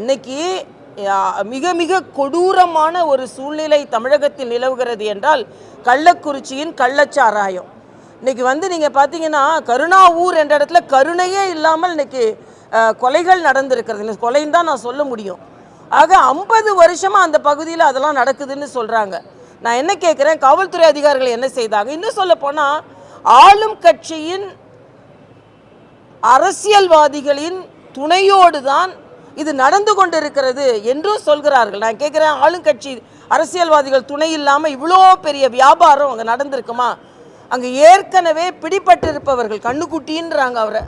இன்னைக்கு மிக மிக கொடூரமான ஒரு சூழ்நிலை தமிழகத்தில் நிலவுகிறது என்றால் கள்ளக்குறிச்சியின் கள்ளச்சாராயம். இன்னைக்கு வந்து நீங்கள் பார்த்தீங்கன்னா கருணாவூர் என்ற இடத்துல கருணையே இல்லாமல் இன்னைக்கு கொலைகள் நடந்திருக்கிறது. இந்த கொலைன்னு தான் நான் சொல்ல முடியும். ஆக ஐம்பது வருஷமாக அந்த பகுதியில் அதெல்லாம் நடக்குதுன்னு சொல்கிறாங்க நான் என்ன கேட்குறேன் காவல்துறை அதிகாரிகள் என்ன செய்தாங்க? இன்னும் சொல்ல போனால் ஆளும் கட்சியின் அரசியல்வாதிகளின் துணையோடு தான் இது நடந்து கொண்டிருக்கிறது என்றும் சொல்கிறார்கள். நான் கேட்குறேன் ஆளுங்கட்சி அரசியல்வாதிகள் துணை இல்லாமல் இவ்வளோ பெரிய வியாபாரம் அங்கே நடந்திருக்குமா? அங்கே ஏற்கனவே பிடிபட்டிருப்பவர்கள் கண்ணுக்குட்டின்றாங்க அவரை.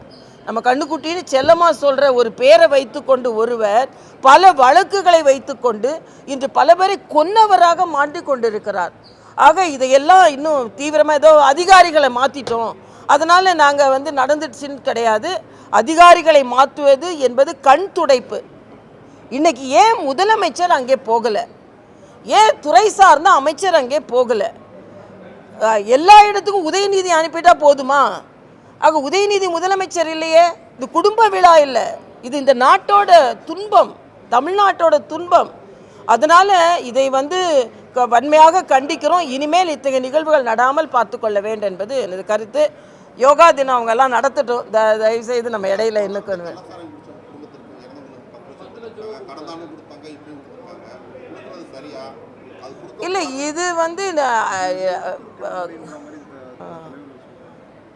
நம்ம கண்ணுக்குட்டின்னு செல்லமாக சொல்கிற ஒரு பேரை வைத்துக்கொண்டு ஒருவர் பல வழக்குகளை வைத்துக்கொண்டு இன்று பல பேரை கொன்னவராக மாண்டிக் கொண்டிருக்கிறார் ஆக இதையெல்லாம் இன்னும் தீவிரமாக ஏதோ அதிகாரிகளை மாற்றிட்டோம் அதனால் நாங்கள் வந்து நடந்துடுச்சின்னு கிடையாது. அதிகாரிகளை மாற்றுவது என்பது கண் துடைப்பு. இன்னைக்கு ஏன் முதலமைச்சர் அங்கே போகலை? ஏன் துறை சார்ந்த அமைச்சர் அங்கே போகலை? எல்லா இடத்துக்கும் உதயநிதி அனுப்பிட்டா போதுமா? ஆக உதயநிதி முதலமைச்சர் இல்லையே? இது குடும்ப விழா இல்லை. இது இந்த நாட்டோட துன்பம் தமிழ்நாட்டோட துன்பம். அதனால் இதை வந்து க- வன்மையாக கண்டிக்கிறோம். இனிமேல் இத்தகைய நிகழ்வுகள் நடாமல் பார்த்து கொள்ள வேண்டும் என்பது எனது கருத்து. யோகா தினம் அவங்க எல்லாம் நடத்தட்டும் த தயவு செய்து நம்ம இடையில என்ன இல்லை இது வந்து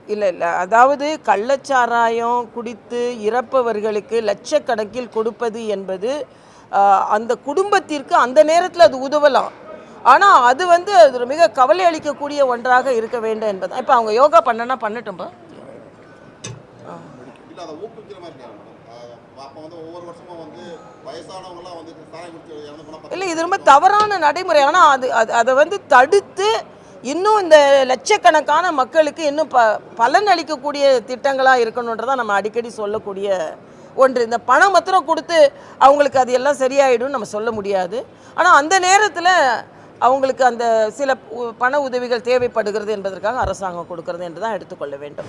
இல்லை இல்லை. அதாவது கள்ளச்சாராயம் குடித்து இறப்பவர்களுக்கு லட்சக்கணக்கில் கொடுப்பது என்பது அந்த குடும்பத்திற்கு அந்த நேரத்தில் அது உதவலாம். ஆனால் அது வந்து அது மிக கவலை அளிக்கக்கூடிய ஒன்றாக இருக்க வேண்டும் என்பது. இப்போ அவங்க யோகா பண்ணனா பண்ணட்டும்பா இல்லை இது ரொம்ப தவறான நடைமுறை. ஆனால் அது அது அதை வந்து தடுத்து இன்னும் இந்த லட்சக்கணக்கான மக்களுக்கு இன்னும் ப பலன் அளிக்கக்கூடிய திட்டங்களாக இருக்கணுன்றதான் நம்ம அடிக்கடி சொல்லக்கூடிய ஒன்று. இந்த பணம் மாத்திரம் கொடுத்து அவங்களுக்கு அது எல்லாம் சரியாயிடும் நம்ம சொல்ல முடியாது. ஆனால் அந்த நேரத்தில் அவங்களுக்கு அந்த சில பண உதவிகள் தேவைப்படுகிறது என்பதற்காக அரசாங்கம் கொடுக்கிறது என்று தான் எடுத்துக்கொள்ள வேண்டும்.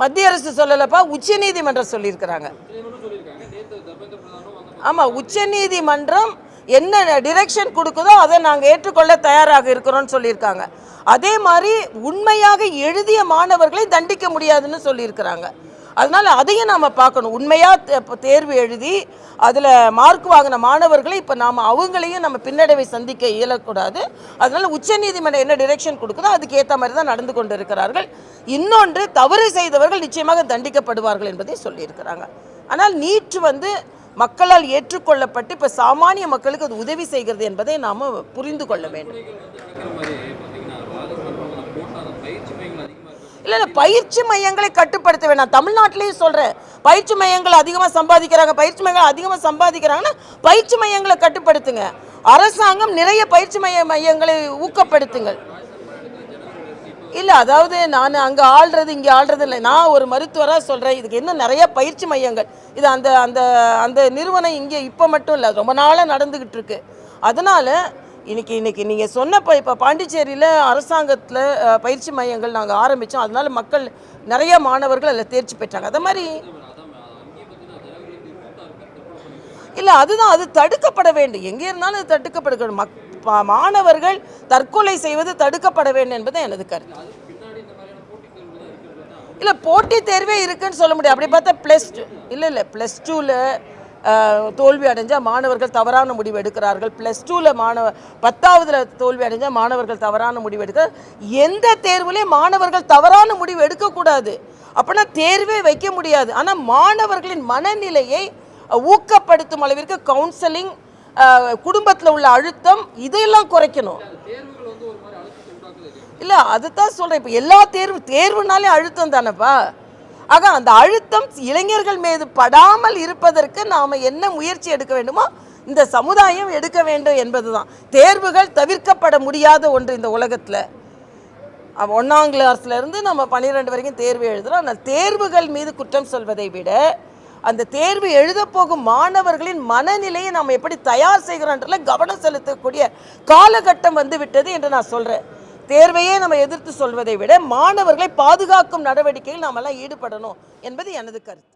மத்திய அரசு சொல்லலப்பா சொல்லியிருக்கிறாங்க. நீதிமன்றம் வந்து ஆமாம் உச்சநீதிமன்றம் என்ன டிரெக்ஷன் கொடுக்குதோ அதை நாங்கள் ஏற்றுக்கொள்ள தயாராக இருக்கிறோம்னு சொல்லியிருக்காங்க. அதே மாதிரி உண்மையாக எழுதிய மாணவர்களை தண்டிக்க முடியாதுன்னு சொல்லியிருக்கிறாங்க. அதனால் அதையும் நாம் பார்க்கணும். உண்மையாக இப்போ தேர்வு எழுதி அதில் மார்க் வாங்கின மாணவர்களை இப்போ நாம் அவங்களையும் நம்ம பின்னடைவை சந்திக்க இயலக்கூடாது. அதனால் உச்சநீதிமன்றம் என்ன டிரெக்ஷன் கொடுக்குதோ அதுக்கேற்ற மாதிரி தான் நடந்து கொண்டு இருக்கிறார்கள் இன்னொன்று தவறு செய்தவர்கள் நிச்சயமாக தண்டிக்கப்படுவார்கள் என்பதை சொல்லியிருக்கிறாங்க. ஆனால் நீட் வந்து மக்களால் ஏற்றுக்கொள்ளப்பட்டு இப்போ சாமானிய மக்களுக்கு அது உதவி செய்கிறது என்பதை நாம் புரிந்து கொள்ள வேண்டும் நடக்கிற மாதிரி பார்த்தீங்கன்னா ராஜஸ்தான் போட்டால் அந்த பயிற்சி மையங்கள் அதிகமாக இருக்கு இல்லை இல்லை பயிற்சி மையங்களை கட்டுப்படுத்த வேணாம். தமிழ்நாட்டிலையும் சொல்கிறேன் பயிற்சி மையங்கள் அதிகமாக சம்பாதிக்கிறாங்க. பயிற்சி மையங்கள் அதிகமாக சம்பாதிக்கிறாங்கன்னா பயிற்சி மையங்களை கட்டுப்படுத்துங்க. அரசாங்கம் நிறைய பயிற்சி மைய மையங்களை ஊக்கப்படுத்துங்கள். இல்லை அதாவது நான் அங்கே ஆள்றது இங்கே ஆள்றது இல்லை. நான் ஒரு மருத்துவராக சொல்கிறேன் இதுக்கு இன்னும் நிறைய பயிற்சி மையங்கள். இது அந்த அந்த அந்த நிறுவனம் இங்கே இப்போ மட்டும் இல்லை ரொம்ப நாளாக நடந்துக்கிட்டு இருக்கு. அதனால் இன்னைக்கு இன்னைக்கு நீங்கள் சொன்னப்போ இப்போ பாண்டிச்சேரியில் அரசாங்கத்தில் பயிற்சி மையங்கள் நாங்கள் ஆரம்பித்தோம் அதனால மக்கள் நிறைய மாணவர்கள் அதில் தேர்ச்சி பெற்றாங்க. அதை மாதிரி இல்லை அதுதான் அது தடுக்கப்பட வேண்டும். எங்கே இருந்தாலும் அது தடுக்கப்பட மக் மாணவர்கள் தற்கொலை செய்வது தடுக்கப்பட வேண்டும் என்பது எனது கருத்து. இல்லை போட்டித் தேர்வே இருக்குன்னு சொல்ல முடியாது. அப்படி பார்த்தா ப்ளஸ் டூ இல்லை இல்லை ப்ளஸ் டூவில் தோல்வி அடைஞ்சால் மாணவர்கள் தவறான முடிவு எடுக்கிறார்கள். ப்ளஸ் டூவில் மாணவ பத்தாவதுல தோல்வி அடைஞ்சால் மாணவர்கள் தவறான முடிவு எடுக்க எந்த தேர்வுலேயும் மாணவர்கள் தவறான முடிவு எடுக்கக்கூடாது. அப்படின்னா தேர்வே வைக்க முடியாது. ஆனால் மாணவர்களின் மனநிலையை ஊக்கப்படுத்தும் அளவிற்கு கவுன்சிலிங் குடும்பத்தில் உள்ள அழுத்தம் இதையெல்லாம் குறைக்கணும். இல்லை அதுதான் சொல்கிறேன் இப்போ எல்லா தேர்வு தேர்வுனாலே அழுத்தம் தானேப்பா? ஆக அந்த அழுத்தம் இளைஞர்கள் மீது படாமல் இருப்பதற்கு நாம் என்ன முயற்சி எடுக்க வேண்டுமோ இந்த சமுதாயம் எடுக்க வேண்டும் என்பதுதான். தேர்வுகள் தவிர்க்கப்பட முடியாத ஒன்று இந்த உலகத்தில். ஒன்றாம் கிளாஸ்லேருந்து நம்ம பன்னிரெண்டு வரைக்கும் தேர்வு எழுதுகிறோம் ஆனால் தேர்வுகள் மீது குற்றம் சொல்வதை விட அந்த தேர்வு எழுதப் போகும் மாணவர்களின் மனநிலையை நாம் எப்படி தயார் செய்கிறோன்றதுல கவனம் செலுத்தக்கூடிய காலகட்டம் வந்து விட்டது என்று நான் சொல்கிறேன் தேர்வையே நம்ம எதிர்த்து சொல்வதை விட மாணவர்களை பாதுகாக்கும் நடவடிக்கையில் நாமெல்லாம் ஈடுபடணும் என்பது எனது கருத்து.